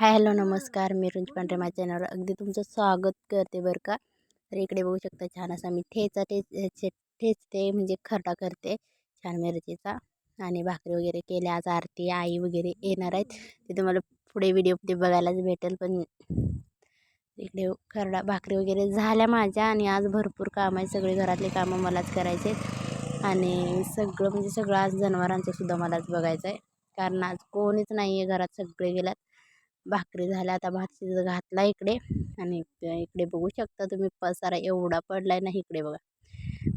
Hi hello नमस्कार. मी रुंज पांढरे माझ्या चॅनलवर अगदी तुमचं स्वागत करते बरं का. तर इकडे बघू शकता छान असा मी ठेचा ठेच ठेचते म्हणजे खरडा करते छान मिरचीचा. आणि भाकरी वगैरे केल्या आज आरती आई वगैरे येणार आहेत. ते तुम्हाला पुढे व्हिडिओमध्ये बघायलाच भेटेल. पण इकडे खरडा भाकरी वगैरे झाल्या माझ्या आणि आज भरपूर काम आहे सगळे घरातले कामं मलाच करायचे आणि सगळं म्हणजे सगळं आज जनावरांचं सुद्धा मलाच बघायचं आहे कारण आज कोणीच नाही आहे घरात सगळे गेल्यात. भाकरी झाल्या आता भात शिजत घातला इकडे. आणि इकडे बघू शकता तुम्ही पसारा एवढा पडला आहे ना इकडे बघा.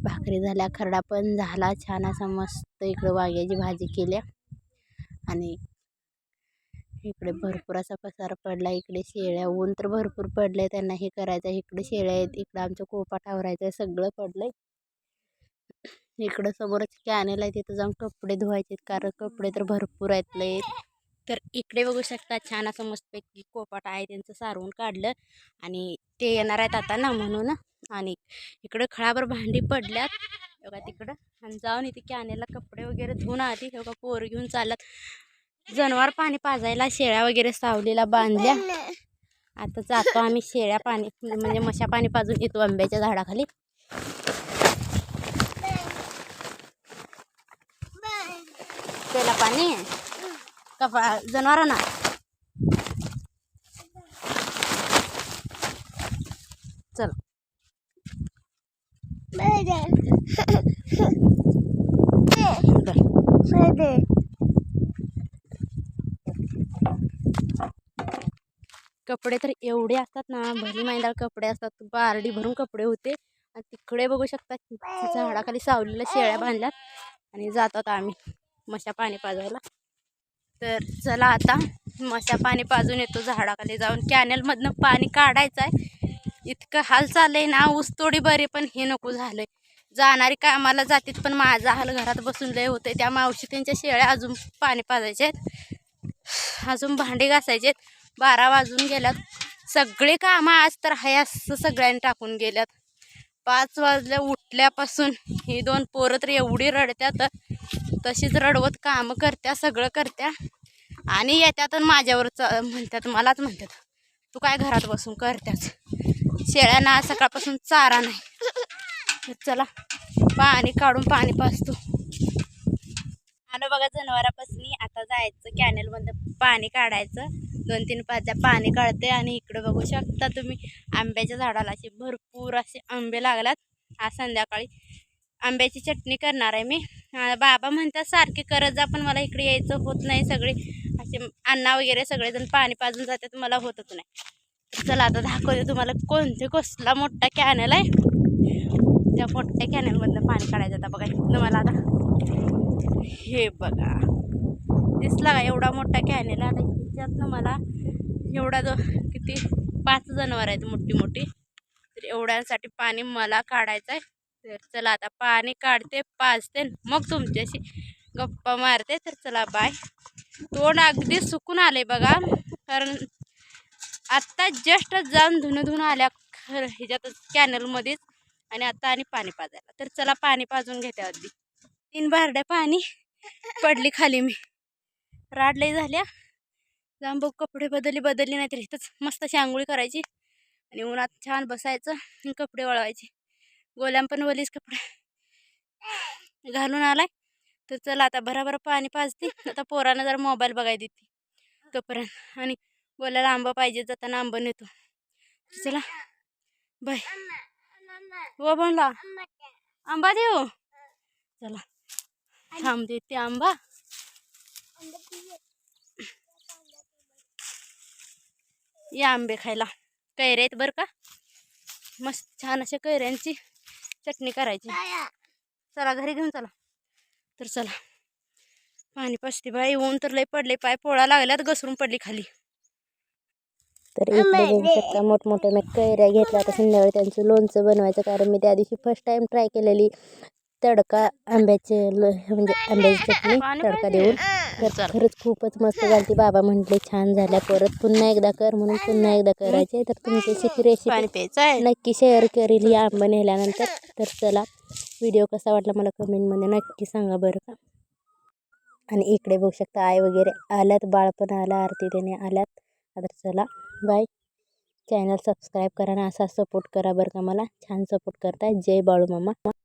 भाकरी झाल्या खरडा पण झाला छान असा मस्त इकडे वांग्याची भाजी केल्या. आणि इकडे भरपूर असा पसारा पडला इकडे शेळ्या ऊन तर भरपूर पडले त्यांना हे करायचं इकडे शेळ्या आहेत इकडं आमचं कोपा आवरायचं आहे सगळं पडलंय. इकडं समोरच कॅनेल आहे तिथं जाऊन कपडे धुवायचे कारण कपडे तर भरपूर आहेत लय तर इकडे बघू शकता छान असं मस्तपैकी कोपाट आहे त्यांचं सारवून काढलं आणि ते येणार आहेत आता ना म्हणून. आणि इकडं खळाभर भांडी पडल्यात. बघा तिकडं. आणि जाऊन इथे कॅनेला कपडे वगैरे धुवून आधी बघा पोर घेऊन चालत जनावर पाणी पाजायला शेळ्या वगैरे सावलीला बांधल्या. आता जातो आम्ही शेळ्या पाणी म्हणजे मशा पाणी पाजून येतो आंब्याच्या झाडाखाली. त्याला पाणी? कपा जनावरांना. चल. कपडे तर एवढे असतात ना भली मैदाळ कपडे असतात बारडी भरून कपडे होते. आणि तिकडे बघू शकता झाडाखाली सावलीला शेळ्या बांधल्यात. आणि जातात आम्ही मशा पाणी पाजायला तर चला आता मशा पाणी पाजून येतो झाडाखाली जाऊन. कॅनलमधनं पाणी काढायचं आहे इतकं हाल चाललंय ना ऊसतोडी बरी पण हे नको झालंय. जाणारी कामाला जातात पण माझा हाल घरात बसून लय होते त्या मावशी त्यांच्या शेळ्या अजून पाणी पाजायचे आहेत अजून भांडे घासायचे आहेत बारा वाजून गेल्यात. सगळे कामं आज तर हाय असं सगळ्यांनी टाकून गेल्यात. पाच वाजल्या उठल्यापासून ही दोन पोरं तर एवढी रडत्यात. तशीच रडवत कामं करत्या सगळं करत्या. आणि येत्यात माझ्यावर च म्हणतात मलाच म्हणतात तू काय घरात बसून करत्याच शेळ्यांना सकाळपासून चारा नाही. चला पाणी काढून पाणी पाचतो आणि बघा जनावरापासून आता जायचं कॅनेलमधनं पाणी काढायचं. दोन तीन पाच्या पाणी काढते आणि इकडं बघू शकता तुम्ही आंब्याच्या झाडाला असे भरपूर असे आंबे लागल्यात. आज संध्याकाळी आंब्याची चटणी करणार आहे मी. बाबा म्हणतात सारखे करत जा पण मला इकडे यायचं होत नाही सगळे. असे अण्णा वगैरे सगळेजण पाणी पाजून जातात मला होतच नाही. चला आता दाखवते तुम्हाला कोणते कसला मोठा कॅनल आहे. त्या मोठ्या कॅनलमधनं पाणी काढायचं आता बघा इथनं मला आता. हे बघा. दिसला का एवढा मोठा कॅनेल आता ह्याच्यातनं मला एवढा जो किती पाच जनावर आहेत मोठी मोठी तर एवढ्यांसाठी पाणी मला काढायचं आहे तर चला आता पाणी काढते पाजते मग तुमच्याशी गप्पा मारते. तर चला बाय. तोंड अगदी सुकून आले बघा. कारण आत्ता जस्ट जाऊन धुणं धुणं आल्या खरं ह्याच्यातच कॅनलमध्येच आणि आता आणि पाणी पाजायला. तर चला पाणी पाजून घेते अगदी. तीन बारड्या पाणी पडली खाली मी. राडलई झाल्या. जाऊन बघ कपडे बदलली बदलली नाही तर इथंच मस्त अशी आंघोळी करायची आणि उन्हात छान बसायचं आणि कपडे वळवायचे. गोल्याम पण वलीस कपडे घालून आलाय. तर चला आता भराभर पाणी पाजते. आता पोरानं जरा मोबाईल बघाय देते. तोपर्यंत. आणि गोल्याला आंबा पाहिजे जाताना आंबा नेतो. चला. बाय. हो बनला. आंबा देऊ हो. चला. थांब देते आंबा. या आंबे खायला. कैरे आहेत बरं का? मस्त छान अशा कैऱ्यांची. चटणी करायची. चला घरी घेऊन चला. तर चला. पाणी पाचते बाई ऊन तर लय पडले पाय पोळा लागल्यात घसरून पडली खाली. तर इकडे बघू शकता मोठमोठ्या मी कैऱ्या घेतल्या आता संध्याकाळी त्यांचं लोणचं बनवायचं. कारण मी त्या दिवशी फर्स्ट टाइम ट्राय केलेली तडका आंब्याचे म्हणजे आंब्याची चटणी तडका देऊन. तर खरंच खूपच मस्त झाली बाबा म्हटले छान झाल्या. परत पुन्हा एकदा कर म्हणून पुन्हा एकदा करायचे. तर तुमच्याशी रेसिपी नक्की शेअर करेल या आंबा नेल्यानंतर. तर चला व्हिडिओ कसा वाटला मला कमेंटमध्ये नक्की सांगा बरं का. आणि इकडे बघू शकता आई वगैरे आल्यात बाळ पण आला आरती त्याने आल्यात. आता चला बाय चॅनल सबस्क्राईब करा आणि असा सपोर्ट करा बरं का मला. छान सपोर्ट करताय. जय बाळू मामा